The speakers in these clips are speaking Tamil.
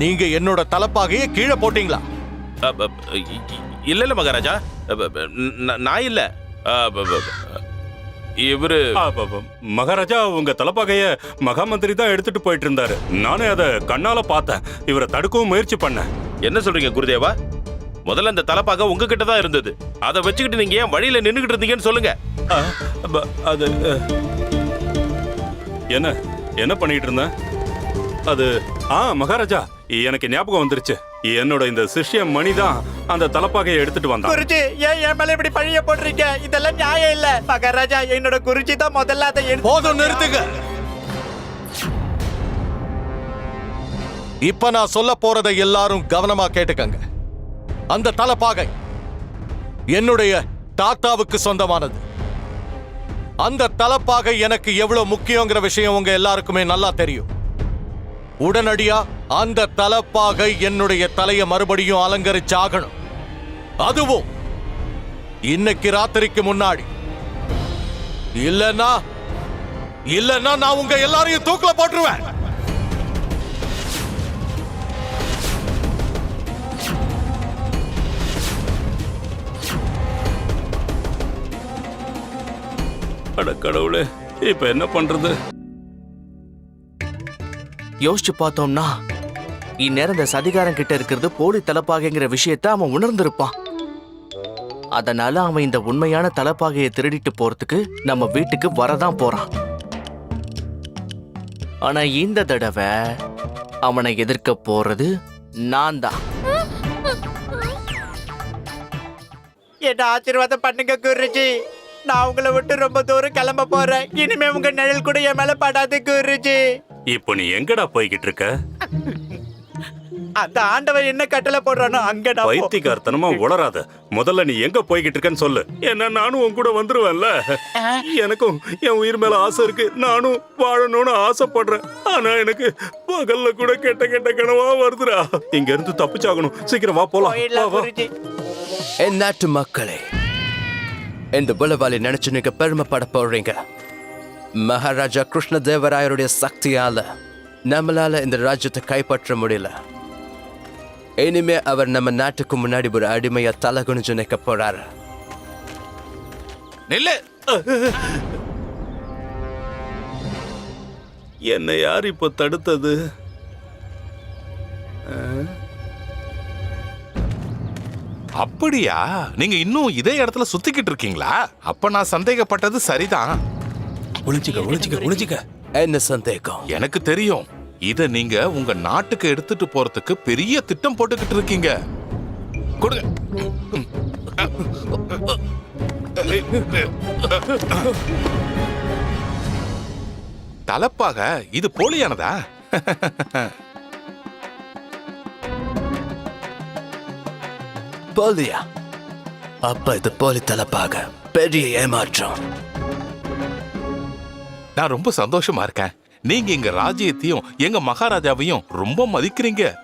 நீங்க என்னோட தலப்பாகையை கீழே போட்டீங்களா? இல்ல இல்ல மகாராஜா. நான் இல்ல. இவரு மகாராஜா உங்க தலப்பாகைய மகாமந்திரி தான் எடுத்துட்டு போயிட்டு இருந்தாரு. நானே அதை கண்ணால பார்த்தேன். இவரை தடுக்கவும் முயற்சி பண்ணேன். என்ன சொல்றீங்க குருதேவா? முதல்ல அந்த தலப்பாக உங்ககிட்ட தான் இருந்தது. அதை வச்சுக்கிட்டு நீங்க ஏன் வழியில நின்னுகிட்டு இருந்தீங்கன்னு சொல்லுங்க. அது என்ன என்ன பண்ணிட்டு இருந்தேன்? அது ஆ மகாராஜா எனக்கு ஞாபகம் வந்துருச்சு. என்னோட இந்த சிஷ்ய மணி தான் அந்த தலப்பாகையை எடுத்துட்டு வந்தான். குருஜி ஏன் என் மேல இப்படி பழிய போடுறீங்க இதெல்லாம் நியாயம் இல்ல. மகாராஜா என்னோட குருஜி தான் முதல்ல அதை எடுத்து போதும் நிறுத்துங்க. இப்ப நான் சொல்ல போறதை எல்லாரும் கவனமா கேட்டுக்கங்க. அந்த தலப்பாகை என்னுடைய தாத்தாவுக்கு சொந்தமானது. அந்த தலப்பாகை எனக்கு எவ்வளவு முக்கியங்கிற விஷயம் உங்க எல்லாருக்குமே நல்லா தெரியும். உடனடியா அந்த தலப்பாக என்னுடைய தலையை மறுபடியும் அலங்கரிச்சாகணும். அதுவும் இன்னைக்கு ராத்திரிக்கு முன்னாடி. இல்லன்னா இல்லன்னா நான் உங்க எல்லாரையும் தூக்குல போட்டுருவேன். அட கடவுளே இப்ப என்ன பண்றது? யோசிச்சு பார்த்தோம்னா இந்நேரம் இந்த சதிகாரன் கிட்ட இருக்கிறது போலி தலப்பாகைங்கிற விஷயத்த அவன் உணர்ந்திருப்பான். அதனால அவன் இந்த உண்மையான தலப்பாகையை திருடிட்டு போறதுக்கு நம்ம வீட்டுக்கு வரதான் போறான். ஆனா இந்த தடவை அவனை எதிர்க்க போறது நான் தான் என்ன ஆசீர்வாதம் பண்ணுங்க குருஜி. நான் உங்களை விட்டு ரொம்ப தூரம் கிளம்ப போறேன். இனிமே உங்க நிழல் கூட என் மேல படாது குருஜி. இப்போ நீ எங்கடா போய்கிட்டு இருக்க? அந்த ஆண்டவன் என்ன கட்டளை போடுறானோ அங்க நான் போ- பைத்தியக்காரத்தனமா உளராத முதல்ல நீ எங்க போய்கிட்டு இருக்கன்னு சொல்லு. என்ன நானும் உன் கூட வந்துருவேன்ல. எனக்கும் என் உயிர் மேல ஆசை இருக்கு. நானும் வாழணும்னு ஆசைப்படுறேன். ஆனா எனக்கு பகல்ல கூட கெட்ட கெட்ட கனவா வருதுடா. இங்க இருந்து தப்பிச்சாகணும். சீக்கிரம் வா போலாம். வா, போயிடலாம் வா. குருஜி. என் நாட்டு மக்களே இந்த புலவாளி நினைச்சு நீங்க பெருமைப்பட போறீங்க. மகாராஜா கிருஷ்ணதேவராயருடைய சக்தியால நம்மளால இந்த ராஜ்யத்தை கைப்பற்ற முடியல. இனிமே அவர் நம்ம நாட்டுக்கு முன்னாடி ஒரு அடிமையா தலகுனிஞ்சு நிற்க போறாரு. நில்லு! என்னை யார் இப்போ தடுத்தது? அப்படியா? நீங்க இன்னும் இதே இடத்துல சுத்திக்கிட்டு இருக்கீங்களா? அப்ப நான் சந்தேகப்பட்டது சரிதான். ஒளிஞ்சிக்க ஒளிஞ்சிக்க ஒளிஞ்சிக்க. என்ன சந்தேகம்? எனக்கு தெரியும். இத நீங்க உங்க நாட்டுக்கு எடுத்துட்டு போறதுக்கு பெரிய திட்டம் போட்டுக்கிட்டு இருக்கீங்க. கொடுங்க. தலப்பாக இது போலியானதா? போலியா? அப்ப இது போலி தலப்பாக. பெரிய ஏமாற்றம். நான் ரொம்ப சந்தோஷமா இருக்கேன். நீங்க எங்க ராஜ்யத்தையும் எங்க மகாராஜாவையும் ரொம்ப மதிக்கிறீங்க.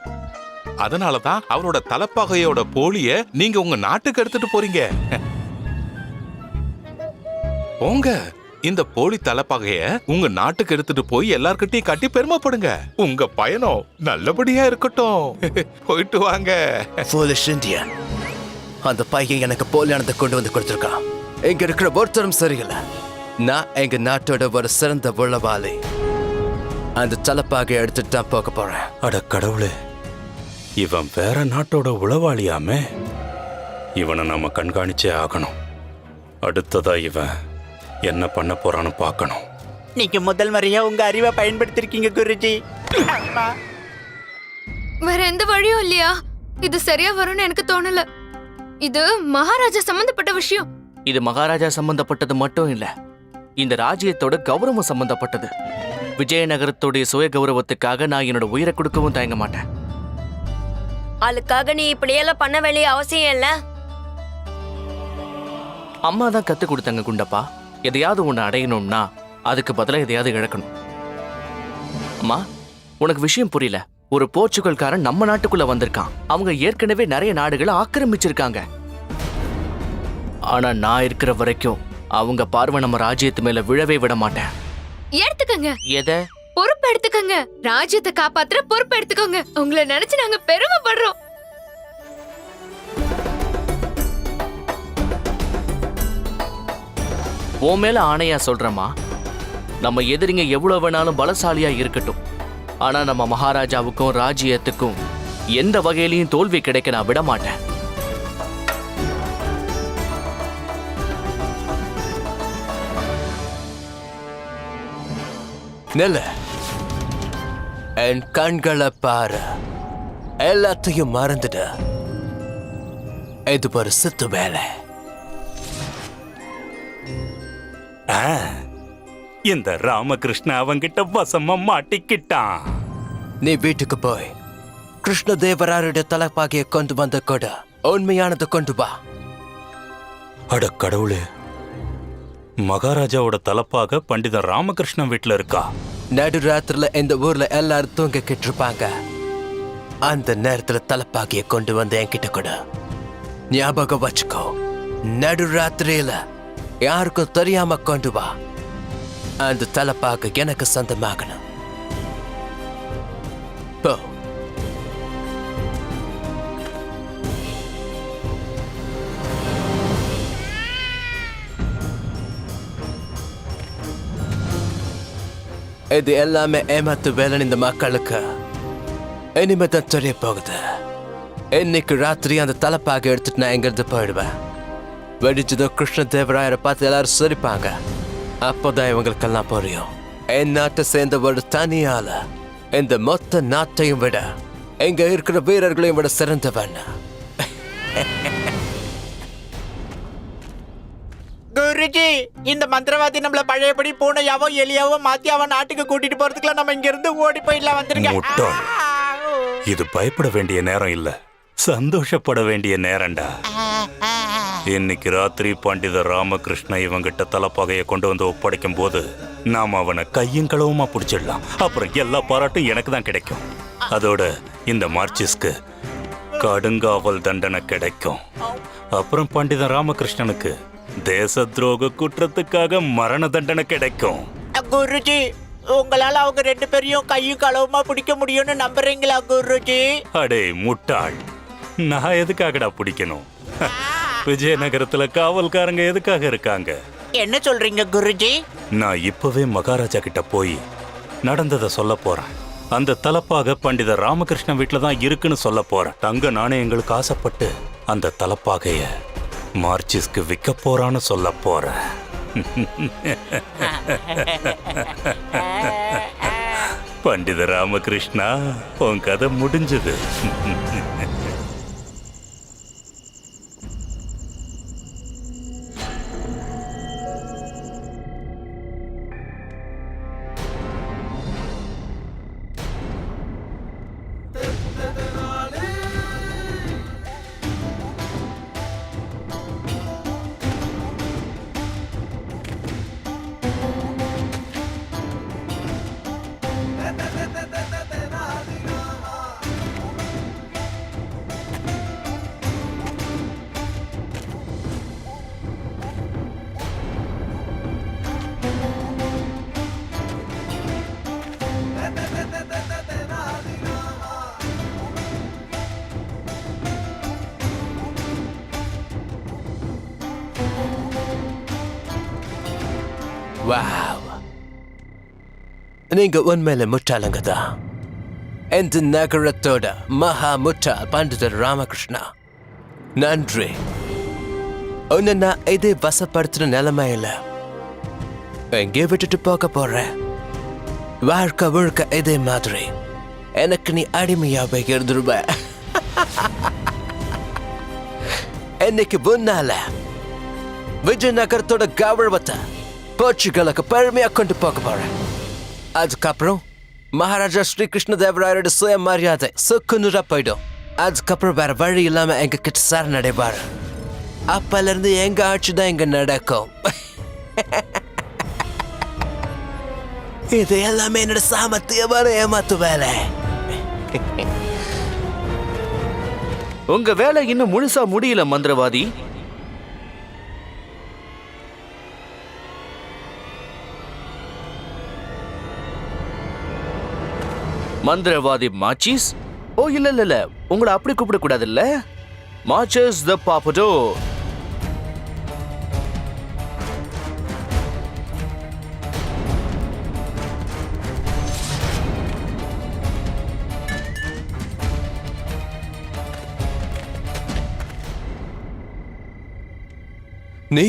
அதனாலதான் அவரோட தலப்பகையோட போலிய நீங்க உங்க நாட்டுக்கு எடுத்துட்டு போறீங்க. போங்க. இந்த போலி தலப்பகைய உங்க நாட்டுக்கு எடுத்துட்டு போய் எல்லார்கிட்டயும் கட்டி பெருமைப்படுங்க. உங்க பயணம் நல்லபடியா இருக்கட்டும். போயிட்டு வாங்க. அந்த பையன் எனக்கு போலியானதை கொண்டு வந்து கொடுத்துருக்கான். இங்க இருக்கிற ஒருத்தரும் சரியில்லை. நான் எங்க நாட்டோட ஒரு சிறந்த உளவாளி. அந்த தலப்பாக எடுத்துட்டு தான் போக போறேன். அட கடவுளே இவன் வேற நாட்டோட உளவாளியாமே. இவனை நம்ம கண்காணிச்சே ஆகணும். அடுத்ததா இவன் என்ன பண்ண போறான்னு பார்க்கணும். நீங்க முதல் முறையா உங்க அறிவை பயன்படுத்திருக்கீங்க குருஜி. வேற எந்த வழியும் இல்லையா? இது சரியா வரும்னு எனக்கு தோணல. இது மகாராஜா சம்பந்தப்பட்ட விஷயம். இது மகாராஜா சம்பந்தப்பட்டது மட்டும் இல்ல. இந்த ராஜ்யத்தோட கௌரவம் சம்பந்தப்பட்டது. விஜயநகரத்துடைய சுய கௌரவத்துக்காக நான் என்னோட உயிரை கொடுக்கவும் தயங்க மாட்டேன். அதுக்காக நீ இப்படியெல்லாம் பண்ண வேண்டிய அவசியம் இல்ல. அம்மா தான் கத்து கொடுத்தாங்க குண்டப்பா. எதையாவது ஒன்று அடையணும்னா அதுக்கு பதிலாக எதையாவது இழக்கணும். அம்மா உனக்கு விஷயம் புரியல. ஒரு போர்ச்சுகல்காரன் நம்ம நாட்டுக்குள்ள வந்திருக்கான். அவங்க ஏற்கனவே நிறைய நாடுகளை ஆக்கிரமிச்சிருக்காங்க. ஆனா நான் இருக்கிற வரைக்கும் அவங்க பார்வை நம்ம ராஜ்யத்து மேல விழவே விட மாட்டேன். எடுத்துக்கங்க. எதை? பொறுப்பு எடுத்துக்கோங்க. ராஜ்யத்தை காப்பாத்துற பொறுப்பு எடுத்துக்கோங்க. உங்களை நினைச்சு நாங்க பெருமைப்படுறோம். உன் மேல ஆணையா சொல்றேம்மா. நம்ம எதிரிங்க எவ்வளவு வேணாலும் பலசாலியா இருக்கட்டும். ஆனா நம்ம மகாராஜாவுக்கும் ராஜ்யத்துக்கும் எந்த வகையிலையும் தோல்வி கிடைக்க நான் விட மாட்டேன் நில்ல. என் கண்களை பாரு. எல்லாத்தையும் மறந்துடு. இது ஒரு சித்து வேலை. ஆ, இந்த ராமகிருஷ்ண அவங்கிட்ட வசமா மாட்டிக்கிட்டான். நீ வீட்டுக்கு போய் கிருஷ்ணதேவராருடைய தலைப்பாகையை கொண்டு வந்த கொடு உண்மையானதை கொண்டு வா. அட கடவுளே மகாராஜாவோட தலப்பாக பண்டிதர் ராமகிருஷ்ணன் வீட்டுல இருக்கா? நடுராத்திரில இந்த ஊர்ல எல்லாரும் தூங்கிக்கிட்டு இருப்பாங்க அந்த நேரத்துல தலைப்பாகையை கொண்டு வந்து என்கிட்ட கொடு ஞாபகம் வச்சுக்கோ. நடுராத்திரியில யாருக்கும் தெரியாம கொண்டு வா. அந்த தலைப்பாக எனக்கு சொந்தமாகணும் போ இது எல்லாமே ஏமாத்து வேலைன்னு இந்த மக்களுக்கு இனிமே தான் தெரிய போகுது இன்னைக்கு ராத்திரி அந்த தலைப்பாக எடுத்துட்டு நான் எங்கிருந்து போயிடுவேன் வெடிச்சதோ கிருஷ்ண தேவராயரை பார்த்து எல்லாரும் சிரிப்பாங்க அப்போதான் இவங்களுக்கெல்லாம் புரியும். என் நாட்டை சேர்ந்த ஒரு தனியால. இந்த மொத்த நாட்டையும் விட எங்க இருக்கிற வீரர்களையும் விட சிறந்தவன். குருஜி இந்த மந்திரவாதி நம்மள பழையபடி பூனையாவோ எலியாவோ மாத்தி அவன் நாட்டுக்கு கூட்டிட்டு போறதுக்குலாம் நம்ம இங்க இருந்து ஓடி போயிடலாம் வந்திருக்கேன் முட்டாள். இது பயப்பட வேண்டிய நேரம் இல்ல. சந்தோஷப்பட வேண்டிய நேரம்டா. இன்னைக்கு ராத்திரி பண்டிதர் ராமகிருஷ்ண இவங்கிட்ட தலைப்பகையை கொண்டு வந்து ஒப்படைக்கும் போது நாம அவனை கையும் களவுமா பிடிச்சிடலாம். அப்புறம் எல்லா பாராட்டும் எனக்கு தான் கிடைக்கும். அதோட இந்த மார்ச்சிஸ்க்கு கடுங்காவல் தண்டனை கிடைக்கும். அப்புறம் பண்டிதர் ராமகிருஷ்ணனுக்கு தேச துரோக குற்றத்துக்காக மரண தண்டனை கிடைக்கும். குருஜி உங்களால அவங்க ரெண்டு பேரையும் கையும் களவுமா பிடிக்க முடியும்னு நம்புறீங்களா குருஜி? அடே முட்டாள். நான் எதுக்காகடா பிடிக்கணும்? விஜயநகரத்துல காவல்காரங்க எதுக்காக இருக்காங்க? என்ன சொல்றீங்க குருஜி? நான் இப்பவே மகாராஜா கிட்ட போய் நடந்ததை சொல்ல போறேன். அந்த தலப்பாக பண்டிதர் ராமகிருஷ்ணன் வீட்டில் தான் இருக்குன்னு சொல்ல போறேன். தங்க நாணயங்களுக்கு ஆசைப்பட்டு அந்த தலப்பாகைய மார்ச்சிஸ்க்கு விற்க போறான்னு சொல்ல போறேன். பண்டித ராமகிருஷ்ணா உன் கதை முடிஞ்சது. வாவ் நீங்க உண்மையில முட்டாளுங்க தான் இந்த நகரத்தோட மகா முட்டாள் பண்டிதர் ராமகிருஷ்ணா? நன்றி. உன்னை நான் இதே வசப்படுத்தின நிலைமையில? எங்கே விட்டுட்டு போக போறேன். வாழ்க்கை முழுக்க இதே மாதிரி. எனக்கு நீ அடிமையாவே இருந்துருவ. என்னைக்கு முன்னால விஜயநகரத்தோட கௌரவத்தை போர்ச்சுகலுக்கு பெருமையாக கொண்டு போக போறேன். அதுக்கப்புறம் மகாராஜா ஸ்ரீ கிருஷ்ணதேவராயரோட சுய மரியாதை சுக்குநூறா போயிடும். அதுக்கப்புறம் வேற வழி இல்லாம எங்க கிட்ட சரணடைவார். அப்பல இருந்து எங்க ஆட்சி தான் இங்க நடக்கும். இது எல்லாமே என்னோட சாமர்த்தியமான ஏமாத்து வேலை உங்க வேலை இன்னும் முழுசா முடியல மந்திரவாதி. மந்திரவாதி மாச்சிஸ்? ஓ இல்ல இல்ல இல்ல. உங்களை அப்படி கூப்பிட கூடாதுல்ல மாச்சஸ் த பாப்படோ நீ?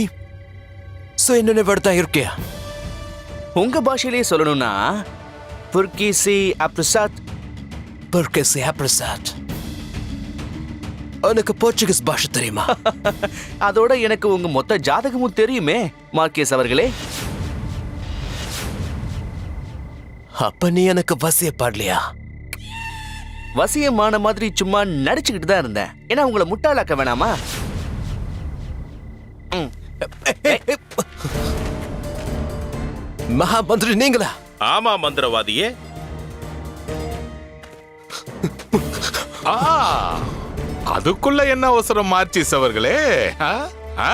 சுயநினைவோடு தான் இருக்கியா உங்க பாஷையிலேயே சொல்லணும்னா புர்கிசி அப்ரசாத் Porque பிரசாத் உனக்கு போர்ச்சுகீஸ் பாஷை தெரியுமா அதோட எனக்கு உங்க மொத்த ஜாதகமும் தெரியுமே மார்க்கேஸ் அவர்களே அப்ப நீ எனக்கு வசிய பாடலையா வசியமான மாதிரி சும்மா நடிச்சுக்கிட்டு தான் இருந்தேன் ஏன்னா உங்களை முட்டாளாக்க வேணாமா மகாமந்திரி நீங்களா ஆமா மந்திரவாதியே. ஆ அதுக்குள்ள என்ன அவசரம் மார்ச்சிஸ் அவர்களே? ஆ? ஆ?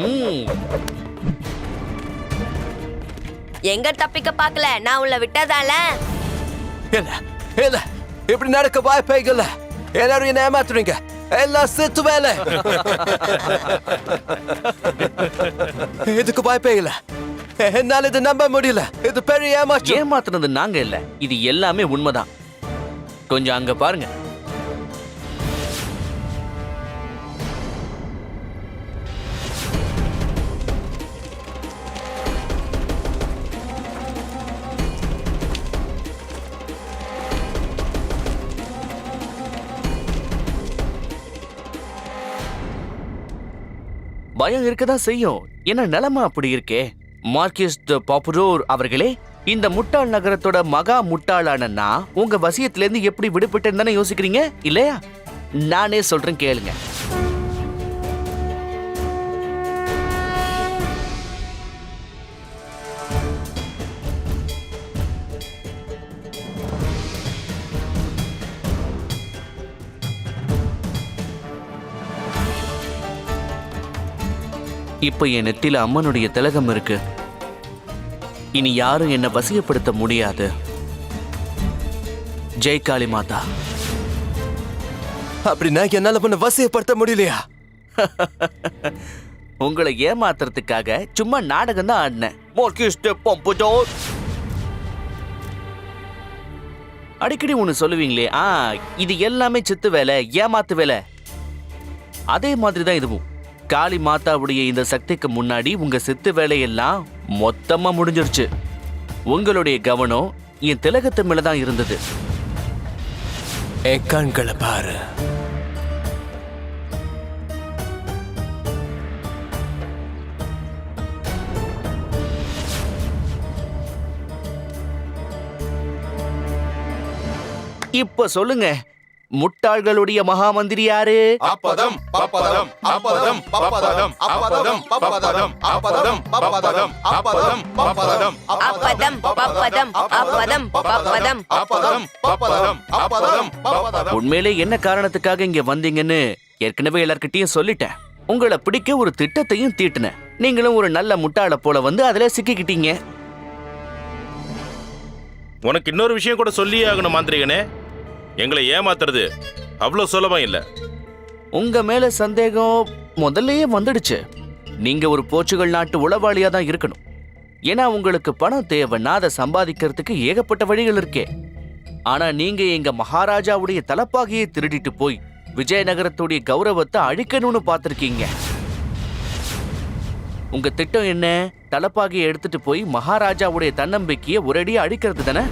ம், எங்க தப்பிக்க பார்க்கல? நான் உள்ள விட்டதால. இல்ல இல்ல இப்படி நடக்க வாய்ப்பே இல்ல எல்லாரும் என்ன ஏமாத்துறீங்க. எல்லாம் செத்து வேலை இதுக்கு வாய்ப்பே இல்ல என்னால இது நம்ப முடியல இது பெரிய ஏமாற்றம் ஏமாத்துனது நாங்க இல்ல. இது எல்லாமே உண்மைதான். கொஞ்சம் அங்க பாருங்க. பயம் இருக்கதான் செய்யும். ஏன்னா நிலைமை அப்படி இருக்கே? மார்க்கிஸ் த பாப்புரோர் அவர்களே இந்த முட்டாள் நகரத்தோட மகா முட்டாளான நான் உங்க வசியத்திலேருந்து எப்படி விடுபட்டேன்னு தானே யோசிக்கிறீங்க? இல்லையா? நானே சொல்றேன் கேளுங்க. இப்ப என் நெத்தில அம்மனுடைய திலகம் இருக்கு. இனி யாரும் என்னை வசியப்படுத்த முடியாது. ஜெய் காளி மாதா. அப்படின்னா என்னால உன்னை வசியப்படுத்த முடியலையா? உங்களை ஏமாத்துறதுக்காக சும்மா நாடகம் தான் ஆடினேன். அடிக்கடி ஒன்று சொல்லுவீங்களே ஆ இது எல்லாமே சித்து வேலை ஏமாத்து வேலை. அதே மாதிரி தான் இதுவும். காளி மாதாவுடைய இந்த சக்திக்கு முன்னாடி உங்க சித்து வேலையெல்லாம் மொத்தமா முடிஞ்சிருச்சு. உங்களுடைய கவனம் என் திலகத்து மேல தான் இருந்தது. கண்களை பாரு. இப்ப சொல்லுங்க முட்டாள்களுடைய மகாமந்திரி யாரு? அப்பதம் பப்பதம் அப்பதம் பப்பதம் அப்பதம் பப்பதம் அப்பதம் பப்பதம் அப்பதம் பப்பதம் அப்பதம் பப்பதம் அப்பதம் பப்பதம். அப்பதம் பப்பதம் அப்பதம் பப்பதம். உண்மையிலே என்ன காரணத்துக்காக இங்க வந்தீங்கன்னு ஏற்கனவே எல்லார்கிட்டயும் சொல்லிட்டேன். உங்களை பிடிக்க ஒரு திட்டத்தையும் தீட்டினேன். நீங்களும் ஒரு நல்ல முட்டாளை போல வந்து அதுல சிக்கிக்கிட்டீங்க. உனக்கு இன்னொரு விஷயம் கூட சொல்லியே ஆகணும் மாந்திரிகனே. எங்களை ஏமாத்துறது அவ்வளோ சுலபம் இல்லை. உங்க மேல சந்தேகம் முதல்லயே வந்துடுச்சு. நீங்க ஒரு போர்ச்சுகல் நாட்டு உளவாளியா தான் இருக்கணும். ஏன்னா உங்களுக்கு பணம் தேவைன்னா அதை சம்பாதிக்கிறதுக்கு ஏகப்பட்ட வழிகள் இருக்கே. ஆனா நீங்க எங்க மகாராஜாவுடைய தலப்பாகையை திருடிட்டு போய் விஜயநகரத்துடைய கௌரவத்தை அழிக்கணும்னு பார்த்துருக்கீங்க. உங்க திட்டம் என்ன? தலப்பாகையை எடுத்துட்டு போய் மகாராஜாவுடைய தன்னம்பிக்கையை ஒரேடியா அழிக்கிறது தானே?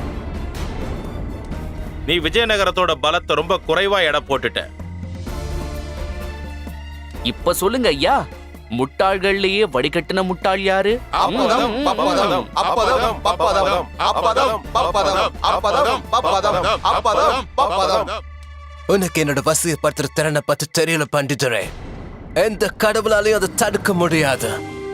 நீ விஜயநகரத்தோட பலத்தை ரொம்ப குறைவா எடை போட்டுட்ட. இப்ப சொல்லுங்க ஐயா முட்டாள்கள்லயே வடிகட்டின முட்டாள் யாரு? அப்பதம் பப்பதம் அப்பதம் பப்பதம் அப்பதம் பப்பதம் அப்பதம் பப்பதம் அப்பதம் பப்பதம். உனக்கு என்னோட வசியப்படுத்துற திறனை பத்தி தெரியல பண்டிதரே. எந்த கடவுளாலையும் அதை தடுக்க முடியாது.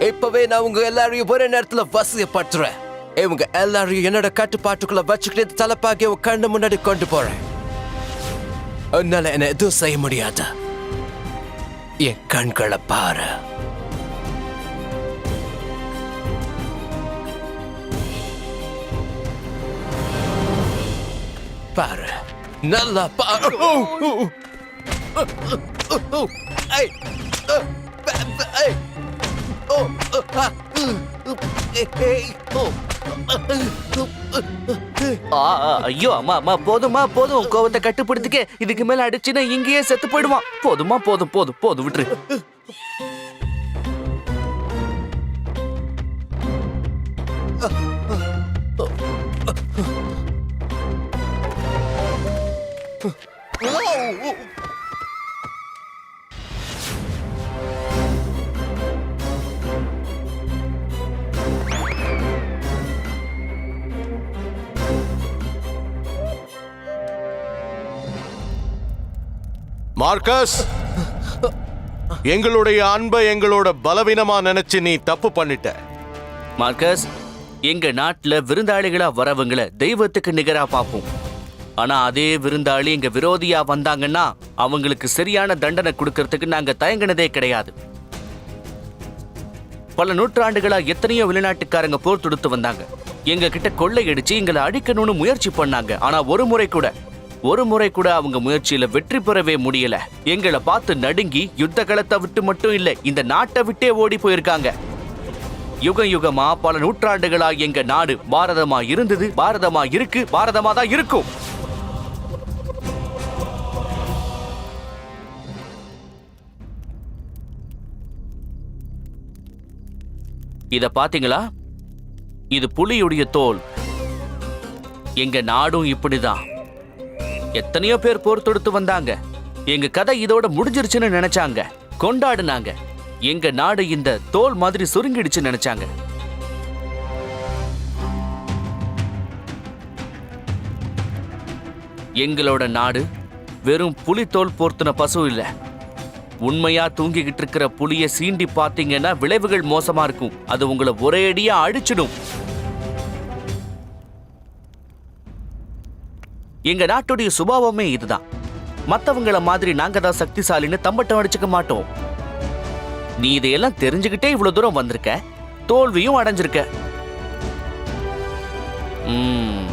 இப்பவே நான் உங்க எல்லாரையும் ஒரே நேரத்துல வசியப்படுத்துறேன். இவங்க எல்லாரையும் என்னோட கட்டுப்பாட்டுக்குள்ள வச்சுக்கிட்டு தலைப்பாகி உன் கண்ணு முன்னாடி கொண்டு போறேன். உன்னால என்ன எதுவும் செய்ய முடியாது. என் கண்களை பாரு. பாரு. நல்லா பாரு. ஐ ஐ ஐயோ அம்மா அம்மா போதுமா போதும் கோவத்தை கட்டுப்படுத்திக்க இதுக்கு மேல அடிச்சுன்னா இங்கேயே செத்து போயிடுவான் போதுமா போதும் போதும் போதும் விட்டுரு Whoa! மார்க்கஸ் எங்களுடைய அன்பை எங்களோட பலவீனமா நினைச்சு நீ தப்பு பண்ணிட்ட. மார்க்கஸ் எங்க நாட்டுல விருந்தாளிகளா வரவங்கள தெய்வத்துக்கு நிகரா பார்ப்போம் ஆனா அதே விருந்தாளி எங்க விரோதியா வந்தாங்கன்னா அவங்களுக்கு சரியான தண்டனை கொடுக்கறதுக்கு நாங்க தயங்கினதே கிடையாது. பல நூற்றாண்டுகளா எத்தனையோ வெளிநாட்டுக்காரங்க போர் தொடுத்து வந்தாங்க. எங்க கிட்ட கொள்ளையடிச்சு எங்களை அழிக்கணும்னு முயற்சி பண்ணாங்க. ஆனா ஒரு முறை கூட ஒரு முறை கூட அவங்க முயற்சியில வெற்றி பெறவே முடியல. எங்களை பார்த்து நடுங்கி யுத்த களத்தை விட்டு மட்டும் இல்ல இந்த நாட்டை விட்டே ஓடி போயிருக்காங்க. யுக யுகமா பல நூற்றாண்டுகளா எங்க நாடு பாரதமா இருந்தது பாரதமா இருக்கு பாரதமா தான் இருக்கும். இத பாத்தீங்களா? இது புலியுடைய தோல். எங்க நாடும் இப்படிதான். எத்தனையோ பேர் போர் தொடுத்து வந்தாங்க. எங்க கதை இதோட முடிஞ்சிருச்சுன்னு நினைச்சாங்க. கொண்டாடுனாங்க. எங்க நாடு இந்த தோல் மாதிரி சுருங்கிடுச்சு நினைச்சாங்க. எங்களோட நாடு வெறும் புலித்தோல் போர்த்தின பசு இல்ல. உண்மையா தூங்கிக்கிட்டு இருக்கிற புலிய சீண்டி பாத்தீங்கன்னா விளைவுகள் மோசமா இருக்கும். அது உங்களை ஒரே அடியா அழிச்சிடும். எங்க நாட்டுடைய சுபாவமே இதுதான் மத்தவங்கள மாதிரி நாங்க தான் சக்திசாலின்னு தம்பட்டம் அடிச்சுக்க மாட்டோம் நீ இதையெல்லாம் தெரிஞ்சுக்கிட்டே இவ்வளவு தூரம் வந்திருக்க தோல்வியும் அடைஞ்சிருக்க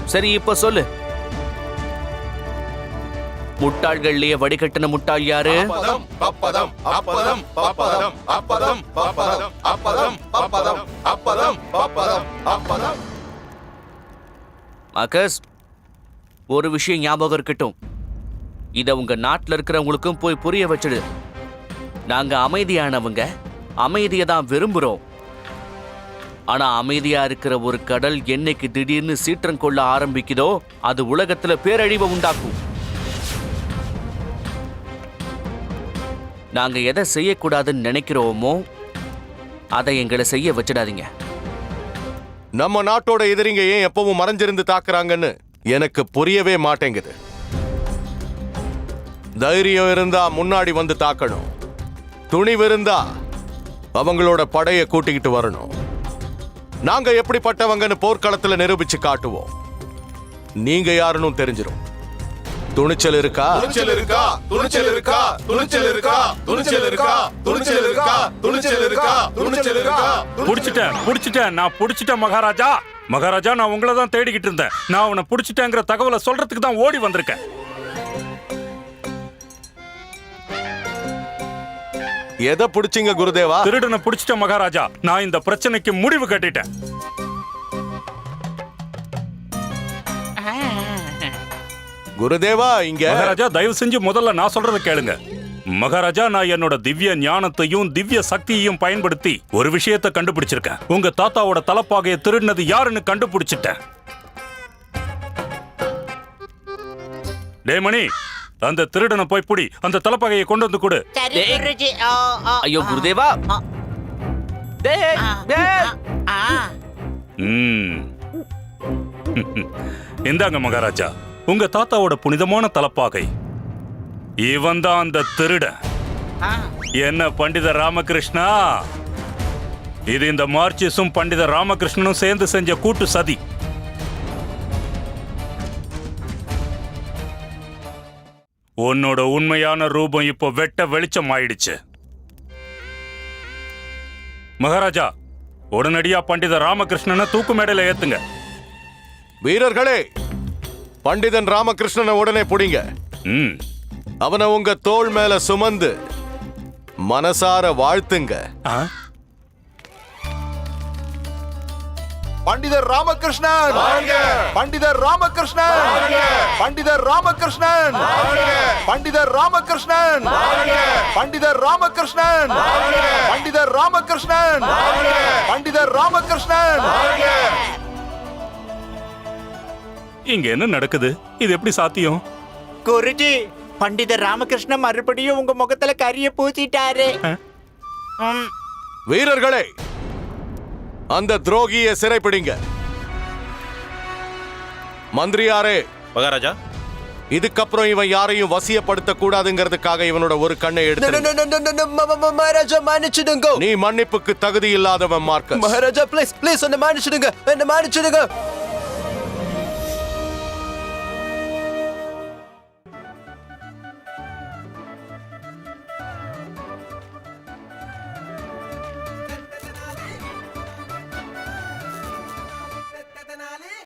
சரி இப்ப சொல்லு முட்டாள்கள்லயே வடிகட்டின முட்டாள் யாரு அப்பதம் ஒரு விஷயம் ஞாபகம் இருக்கட்டும். இதை உங்க நாட்டில் இருக்கிறவங்களுக்கும் போய் புரிய வச்சிடு. நாங்க அமைதியானவங்க. அமைதியை தான் விரும்புகிறோம் ஆனா அமைதியா இருக்கிற ஒரு கடல் என்னைக்கு திடீர்னு சீற்றம் கொள்ள ஆரம்பிக்குதோ அது உலகத்துல பேரழிவை உண்டாக்கும். நாங்க எதை செய்யக்கூடாதுன்னு நினைக்கிறோமோ அதை எங்களை செய்ய வச்சிடாதீங்க. நம்ம நாட்டோட எதிரிங்க ஏன் எப்பவும் மறைஞ்சிருந்து தாக்குறாங்கன்னு? எனக்கு புரியவே மாட்டேங்குது. தைரியம் இருந்தா முன்னாடி வந்து தாக்கணும். துணிவு இருந்தா அவங்களோட படையை கூட்டிக்கிட்டு வரணும். நாங்க எப்படிப்பட்டவங்கன்னு போர்க்களத்துல நிரூபிச்சு காட்டுவோம். நீங்க யாருன்னு தெரிஞ்சிடும் துணிச்சல் இருக்கா? துணிச்சல் இருக்கா? துணிச்சல் இருக்கா? துணிச்சல் இருக்கா? துணிச்சல் இருக்கா? துணிச்சல் இருக்கா? துணிச்சல் இருக்கா? துணிச்சல் இருக்கா? புடிச்சிட்டேன் புடிச்சிட்டேன். நான் புடிச்சிட்டேன் மகாராஜா. மகாராஜா நான் உங்களை தான் தேடிக்கிட்டு இருந்தேன். நான் அவனை புடிச்சிட்டேங்கிற தகவலை சொல்றதுக்கு தான் ஓடி வந்திருக்கேன். எதை பிடிச்சிங்க குருதேவா? திருடனை புடிச்சிட்டேன் மகாராஜா. நான் இந்த பிரச்சனைக்கு முடிவு கட்டிட்டேன். குருதேவா இங்க. மகாராஜா தயவு செஞ்சு முதல்ல நான் சொல்றத கேளுங்க. மகாராஜா நான் என்னோட திவ்ய ஞானத்தையும் திவ்ய சக்தியையும் பயன்படுத்தி ஒரு விஷயத்தை கண்டுபிடிச்சிருக்கேன். உங்க தாத்தாவோட தலப்பாகையை திருடினது யாருன்னு கண்டுபிடிச்சிட்டேன். டேமணி அந்த திருடனை போய் புடி. அந்த தலப்பாகையை கொண்டு வந்து கொடு. சரி டேய். ஐயோ. குருதேவா. டேய், டேய். ம். இந்தாங்க மகாராஜா. உங்க தாத்தாவோட புனிதமான தலப்பாகை. இவன் தான் அந்த திருடன் ஆ. என்ன பண்டித ராமகிருஷ்ணா? இது இந்த மார்ச்சிஸும் பண்டித ராமகிருஷ்ணனும் சேர்ந்து செஞ்ச கூட்டு சதி. உன்னோட உண்மையான ரூபம் இப்போ வெட்ட வெளிச்சம் ஆயிடுச்சு. மகாராஜா உடனடியா பண்டித ராமகிருஷ்ணனை தூக்கு மேடையில ஏத்துங்க. வீரர்களே பண்டிதன் ராமகிருஷ்ணனை உடனே புடிங்க. ம். அவனை உங்க தோள் மேல சுமந்து மனசார வாழ்த்துங்க. பண்டிதர் ராமகிருஷ்ணன்! பண்டிதர் ராமகிருஷ்ணன்! பண்டிதர் ராமகிருஷ்ணன்! பண்டிதர் ராமகிருஷ்ணன்! பண்டிதர் ராமகிருஷ்ணன்! பண்டிதர் ராமகிருஷ்ணன்! பண்டிதர் ராமகிருஷ்ணன்! இங்க என்ன நடக்குது? இது எப்படி சாத்தியம்? குருஜி பண்டிதர் ராமகிருஷ்ணன் மறுபடியும் உங்க முகத்துல கரிய பூசிட்டாரு. ம், வீரர்களே அந்த துரோகியை சிறைப்பிடிங்க. மந்திரியாரே மகாராஜா. இதுக்கப்புறம் இவன் யாரையும் வசியப்படுத்த கூடாதுங்கிறதுக்காக இவனோட ஒரு கண்ணை எடுத்து மகாராஜா மன்னிச்சிடுங்க. நீ மன்னிப்புக்கு தகுதி இல்லாதவன் மார்க்கஸ். மகாராஜா ப்ளீஸ் ப்ளீஸ் என்ன மன்னிச்சிடுங்க என்ன மன்னிச்சிடுங்க.